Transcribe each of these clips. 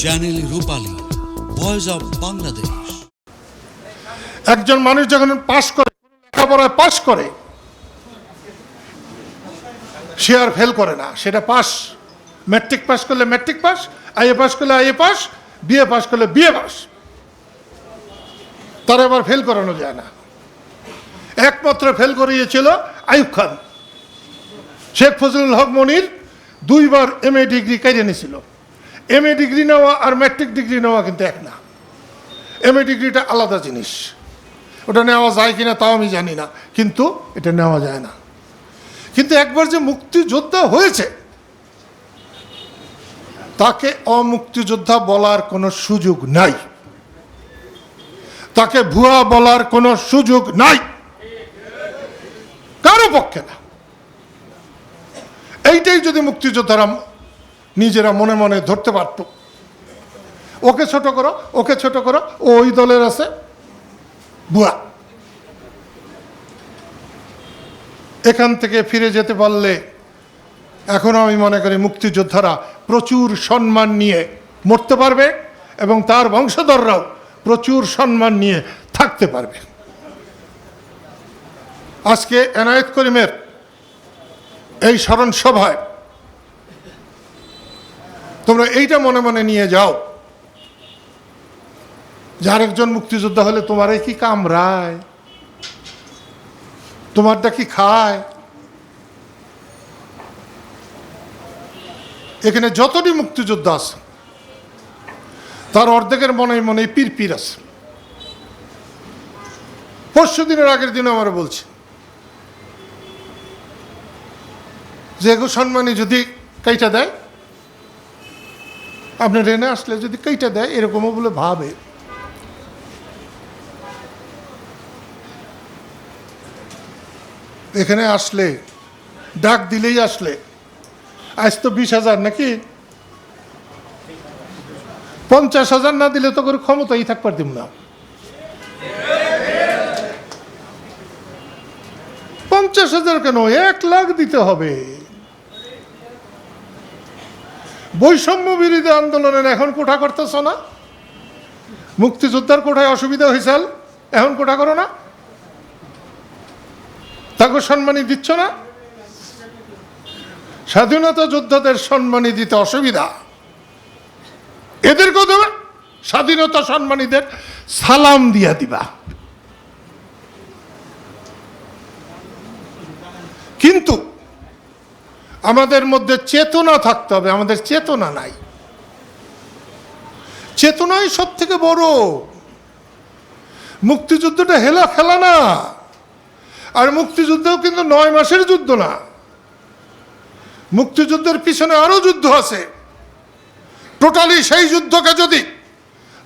Channel voice of Bangladesh একজন মানুষ যখন পাশ করে লেখাপড়ায় পাশ করে, সে আর ফেল করে না। সেটা পাস ম্যাট্রিক পাস করলে ম্যাট্রিক পাস আইএ পাস করলে আইএ পাস বিএ পাস করলে বিএ পাস তার আবার ফেল করানো যায় না। একমাত্র ফেল করিয়েছিল আইব খান। শেখ ফজলুল হক মনির দুইবার এম এ ডিগ্রি কেড়ে নিয়েছিল। এম এ ডিগ্রি নেওয়া আর ম্যাট্রিক ডিগ্রি নেওয়া কিন্তু এক না। এম এ ডিগ্রিটা আলাদা জিনিস। ওটা নেওয়া যায় কিনা তাও আমি জানি না, কিন্তু এটা নেওয়া যায় না। কিন্তু একবার যে মুক্তিযোদ্ধা হয়েছে, তাকে অমুক্তিযোদ্ধা বলার কোনো সুযোগ নাই। তাকে ভুয়া বলার কোনো সুযোগ নাই। কারও পক্ষে না। এইটাই যদি মুক্তিযোদ্ধারা নিজেরা মনে মনে ধরতে পারত। ওকে ছোট করো, ওকে ছোট করো ওই দলের আছে, বুয়া। এখান থেকে ফিরে যেতে পারলে এখনও আমি মনে করি মুক্তিযোদ্ধারা প্রচুর সম্মান নিয়ে মরতে পারবে এবং তার বংশধররাও প্রচুর সম্মান নিয়ে থাকতে পারবে। আজকে এনায়েত করিমের এই স্মরণ সভায় তোমরা এইটা মনে মনে নিয়ে যাও। যে আরেকজন মুক্তিযোদ্ধা হলে তোমার কি কামড়ায়? তোমারটা কি খায়? এখানে যতটি মুক্তিযোদ্ধা আছে, তার অর্ধেকের মনে মনে পীর পীর আছে। পরশু দিনের আগের দিন আমার বলছে, যে সম্মানী যদি কাইটা দেয় আপনি রেনে আসলে যদি কাইটা দেয়, এরকমও বলে ভাবে। এখানে আসলে, ডাক দিলেই আসলে। আজ তো বিশ হাজার নাকি? পঞ্চাশ হাজার না দিলে তো করে ক্ষমতাই থাকবার দিব না। পঞ্চাশ হাজার কেন? এক লাখ দিতে হবে। বৈষম্য বিরোধী আন্দোলনের এখন কোঠা করতেছ না? মুক্তিযোদ্ধার কোঠায় অসুবিধা হয়েছিল এখন কোঠা করো না? তাকে সম্মানী দিচ্ছ না? স্বাধীনতা যোদ্ধাদের সম্মানী দিতে অসুবিধা। এদেরকেও দেবে, স্বাধীনতা সম্মানীদের সালাম দিয়া দিবা। কিন্তু আমাদের মধ্যে চেতনা থাকতে হবে, আমাদের চেতনা নাই। চেতনাই সব থেকে বড়। মুক্তিযুদ্ধটা হেলা খেলা না। আর মুক্তিযুদ্ধও কিন্তু নয় মাসের যুদ্ধ না। মুক্তিযুদ্ধের পিছনে আরও যুদ্ধ আছে। টোটালি সেই যুদ্ধকে যদি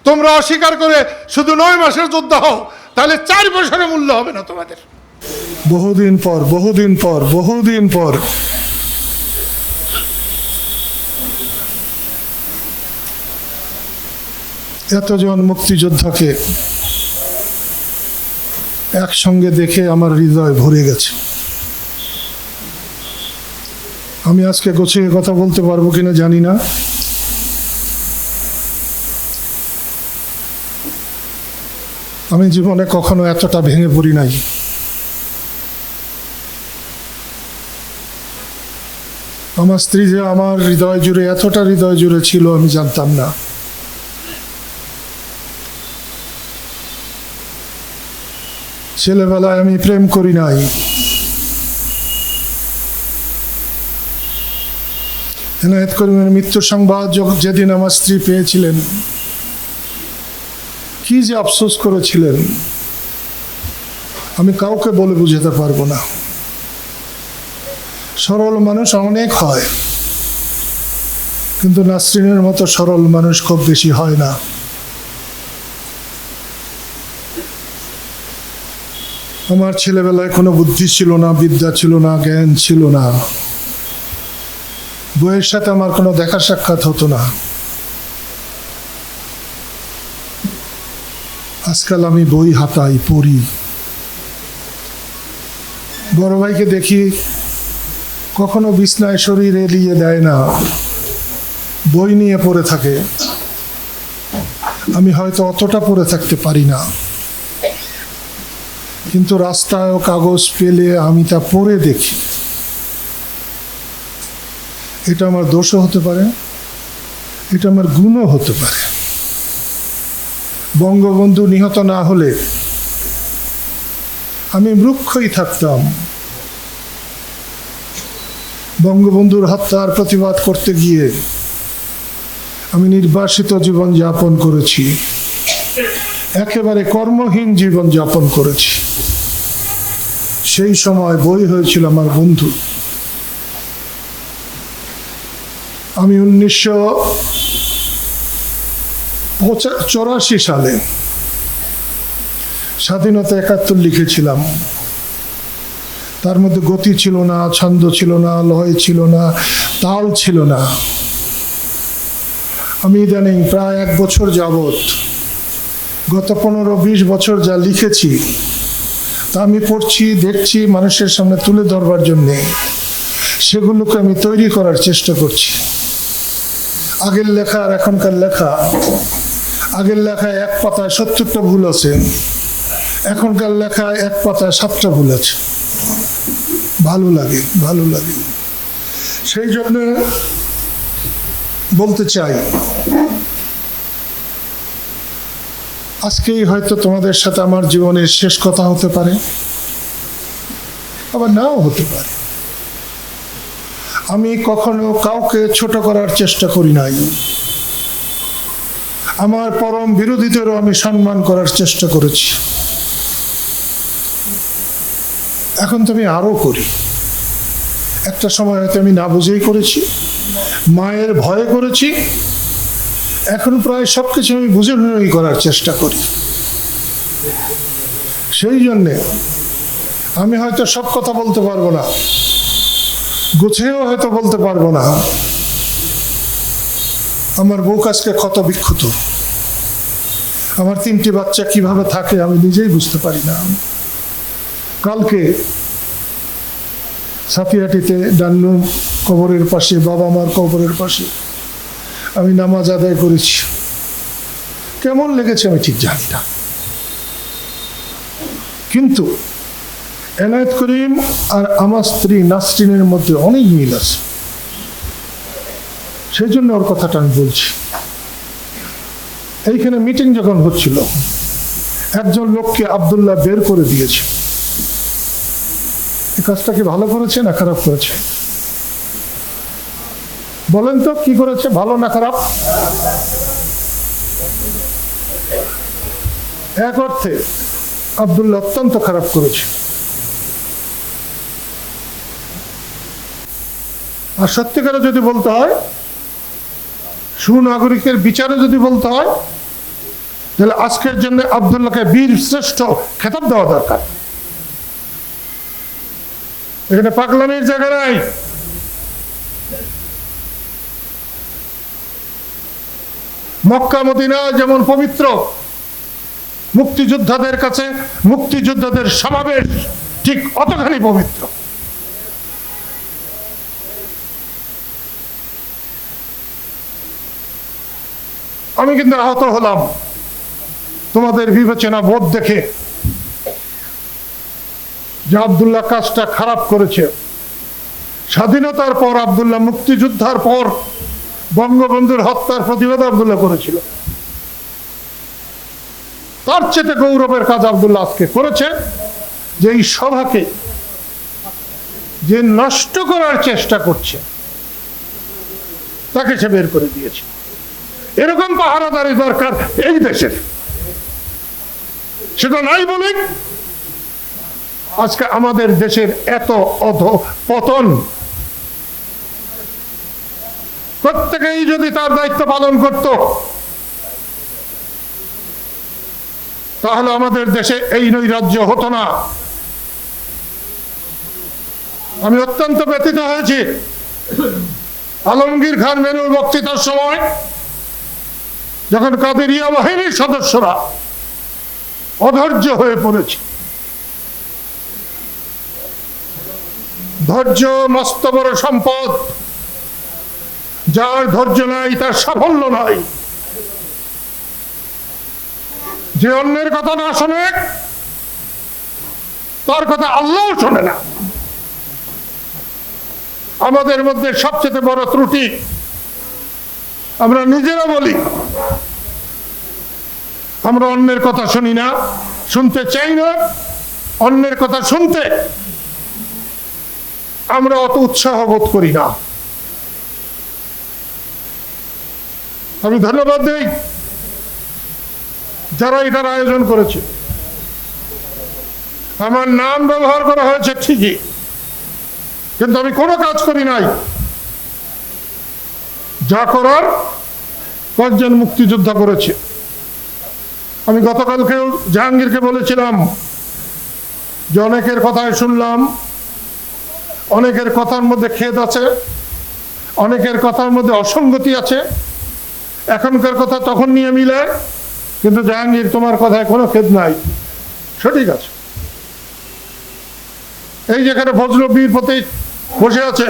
তোমরা অস্বীকার করে শুধু নয় মাসের যুদ্ধ হও, তাহলে চার বছরের মূল্য হবে না তোমাদের। বহুদিন পর বহুদিন পর বহুদিন পর এতজন মুক্তিযোদ্ধাকে একসঙ্গে দেখে আমার হৃদয় ভরে গেছে। আমি আজকে গোছিয়ে কথা বলতে পারব কিনা জানি না। আমি জীবনে কখনো এতটা ভেঙে পড়ি নাই। আমার স্ত্রী যে আমার হৃদয় জুড়ে এতটা হৃদয় জুড়ে ছিল আমি জানতাম না। ছেলেবেলায় আমি প্রেম করি নাই। এনায়েত করিমের মৃত্যুর সংবাদ যেদিন আমার স্ত্রী পেয়েছিলেন, কি যে আফসোস করেছিলেন, আমি কাউকে বলে বুঝাতে পারব না। সরল মানুষ অনেক হয়, কিন্তু নাসরিনের মতো সরল মানুষ খুব বেশি হয় না। আমার ছেলেবেলায় কোনো বুদ্ধি ছিল না, বিদ্যা ছিল না, জ্ঞান ছিল না। বইয়ের সাথে আমার কোনো দেখা সাক্ষাৎ হতো না। আজকাল আমি বই হাতাই পড়ি। বড় ভাইকে দেখি কখনো বিছনায় শরীর এলিয়ে দেয় না, বই নিয়ে পড়ে থাকে। আমি হয়তো অতটা পড়ে থাকতে পারি না। কিন্তু রাস্তায় কাগজ পেলে আমি তা পড়ে দেখি। এটা আমার দোষও হতে পারে, এটা আমার গুণও হতে পারে। বঙ্গবন্ধু নিহত না হলে আমি মূর্খই থাকতাম। বঙ্গবন্ধুর হত্যার প্রতিবাদ করতে গিয়ে আমি নির্বাসিত জীবন যাপন করেছি। একেবারে কর্মহীন জীবন যাপন করেছি। সেই সময় বই হয়েছিল আমার বন্ধু। আমি উনিশশো চৌরাশি সালে স্বাধীনতা একাত্তর লিখেছিলাম। তার মধ্যে গতি ছিল না, ছন্দ ছিল না, লয় ছিল না, তাল ছিল না। আমি ইদানিং প্রায় এক বছর যাবত গত পনেরো বিশ বছর যা লিখেছি আমি পড়ছি, দেখছি মানুষের সামনে তুলে ধরবার জন্যে। সেগুলোকে আমি তৈরি করার চেষ্টা করছি। আগের লেখা আর এখনকার লেখা। আগের লেখায় এক পাতায় সত্তরটা ভুল আছে। এখনকার লেখায় এক পাতায় সাতটা ভুল আছে। ভালো লাগে ভালো লাগে। সেই জন্য বলতে চাই আজকেই হয়তো তোমাদের সাথে আমার জীবনের শেষ কথা হতে পারে, আবার নাও হতে পারে। আমি কখনো কাউকে ছোট করার চেষ্টা করি নাই। আমার পরম বিরোধীদেরও আমি সম্মান করার চেষ্টা করেছি। এখন তো আমি আরও করি। একটা সময় হয়তো আমি না বুঝেই করেছি, মায়ের ভয়ে করেছি এখন প্রায় সব কিছু আমি বুঝে শুনেই করার চেষ্টা করি। সেই জন্যে আমি হয়তো সব কথা বলতে পারব না। গুছিয়েও হয়তো বলতে পারব না। আমার বউ কাজকে ক্ষত বিক্ষত আমার তিনটি বাচ্চা কীভাবে থাকে আমি নিজেই বুঝতে পারি না। কালকে সাফিয়াটিতে ডান্নু কবরের পাশে বাবা মার কবরের পাশে আমি নামাজ আদায় করেছি। কেমন লেগেছে আমি ঠিক জানি না। কিন্তু এনায়েত করিম আর আমার স্ত্রী নাসরিনের মধ্যে অনেক মিল আছে। সেই জন্য ওর কথাটা আমি বলছি। এইখানে মিটিং যখন হচ্ছিল, একজন লোককে আবদুল্লাহ বের করে দিয়েছে। কাজটা কি ভালো করেছে না খারাপ করেছে বলেন তো, কি করেছে? ভালো না খারাপ? এক অর্থে, আবদুল্লাহ অত্যন্ত খারাপ করেছে। আর সত্যিকারে যদি বলতে হয়, সুনাগরিকের বিচারে যদি বলতে হয়, তাহলে আজকের জন্য আবদুল্লাহকে বীর শ্রেষ্ঠ খেতাব দেওয়া দরকার। এখানে পাগলামির জায়গা নাই। মক্কা মদিনা যেমন পবিত্র, মুক্তিযোদ্ধাদের কাছে মুক্তিযোদ্ধাদের সমাবেশ ঠিক অতখানি পবিত্র। আমি কিন্তু আহত হলাম। তোমাদের বিবেচনা বোধ দেখে যে আবদুল্লাহ কাজটা খারাপ করেছে। স্বাধীনতার পর আবদুল্লাহ মুক্তিযুদ্ধার পর বঙ্গবন্ধুর হত্যার প্রতিবাদ আবদুল্লাহ করেছিল। তার চেয়ে গৌরবের কাজ আবদুল্লাহ আজকে করেছে যে এই সভাকে যে নষ্ট করার চেষ্টা করছে, তাকে সে বের করে দিয়েছে। এরকম পাহারাদারি দরকার এই দেশের। সেটা নাই বলে আজকে আমাদের দেশের এত অধ পতন প্রত্যেকেই যদি তার দায়িত্ব পালন করত, তাহলে আমাদের দেশে এই নৈরাজ্য হতো না। আমি অত্যন্ত ব্যথিত হয়েছি। আলমগীর খান মেনুর বক্তৃতার সময় যখন কাদেরিয়া বাহিনীর সদস্যরা অধৈর্য হয়ে পড়েছে। ধৈর্য, মস্ত বড় সম্পদ যার ধৈর্য নাই, তার সাফল্য নাই। যে অন্যের কথা না শোনে, তার কথা আল্লাহও শোনে না। আমাদের মধ্যে সবচেয়ে বড় ত্রুটি, আমরা নিজেরা বলি, আমরা অন্যের কথা শুনি না, শুনতে চাই না, অন্যের কথা শুনতে আমরা অত উৎসাহ বোধ করি না। আমি ধন্যবাদ দেই যারা এটার আয়োজন করেছে। আমার নাম ব্যবহার করা হয়েছে ঠিকই, কিন্তু আমি কোনো কাজ করি নাই। যা করার কয়েকজন মুক্তিযোদ্ধা করেছে। আমি গতকালকেও জাহাঙ্গীরকে বলেছিলাম যে অনেকের কথায় শুনলাম, অনেকের কথার মধ্যে খেদ আছে, অনেকের কথার মধ্যে অসঙ্গতি আছে। এখনকার কথা তখন নিয়ে মিলে, কিন্তু জাহাঙ্গীর, তোমার কথায় কোনো খেদ নাই। সঠিক আছে। এই যেখানে বীর প্রতীক বসে আছে,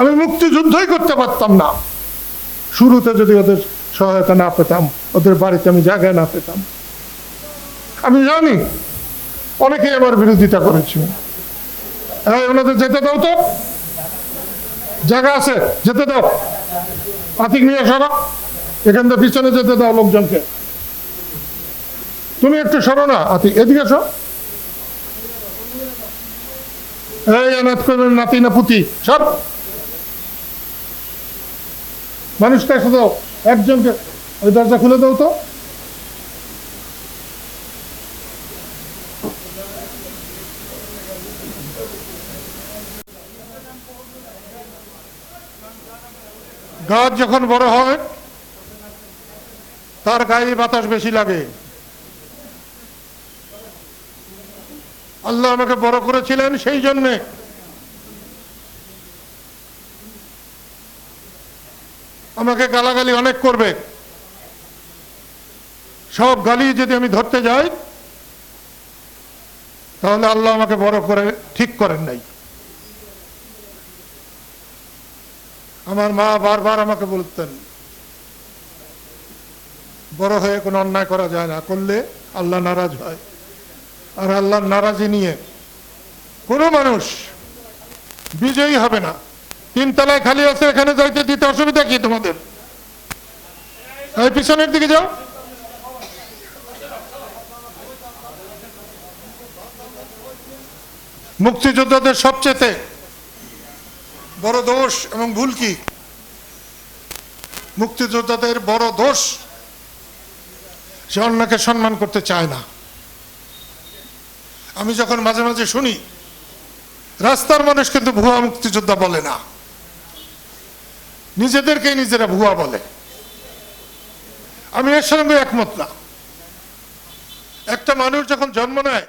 আমি মুক্তিযুদ্ধই করতে পারতাম না। শুরুতে যদি ওদের সহায়তা না পেতাম, ওদের বাড়িতে আমি জায়গায় না পেতাম। আমি জানি, অনেকেই আমার বিরোধিতা করেছে ওনাদের যেতে দাও তো। জায়গা আছে, যেতে দাও। আতিক নিয়ে সরো এখান থেকে পিছনে যেতে দাও লোকজনকে। তুমি একটু সরো না, আতি, এদিকে এসো। এই অনাথ করবেন নাতি না পুতি, সব। মানুষটা এসে দাও, একজনকে। ওই দরজা খুলে দাও তো। গাছ যখন বড় হয়, তার গায়ে বাতাস বেশি লাগে। আল্লাহ আমাকে বড় করেছিলেন সেই জন্যে। আমাকে গালাগালি অনেক করবে। সব গালি যদি আমি ধরতে যাই, তাহলে আল্লাহ আমাকে বড় করে ঠিক করেন নাই। আমার মা বারবার আমাকে বলতেন, বড় হয়ে কোনো অন্যায় করা যায় না, করলে আল্লাহ নারাজ হয়। আর আল্লাহর নারাজি নিয়ে কোনো মানুষ বিজয়ী হবে না। তিন তলায় খালি আছে, এখানে যাইতে দিতে অসুবিধা কি তোমাদের? পিছনের দিকে যাও। মুক্তিযোদ্ধাদের সবচেয়ে বড় দোষ এবং ভুল কি? মুক্তিযোদ্ধাদের বড় দোষ সে অন্যকে সম্মান করতে চায় না। আমি যখন মাঝে মাঝে শুনি, রাস্তার মানুষ কিন্তু ভুয়া মুক্তিযোদ্ধা বলে না। নিজেদেরকেই নিজেরা ভুয়া বলে। আমি এর সঙ্গে একমত না। একটা মানুষ যখন জন্ম নেয়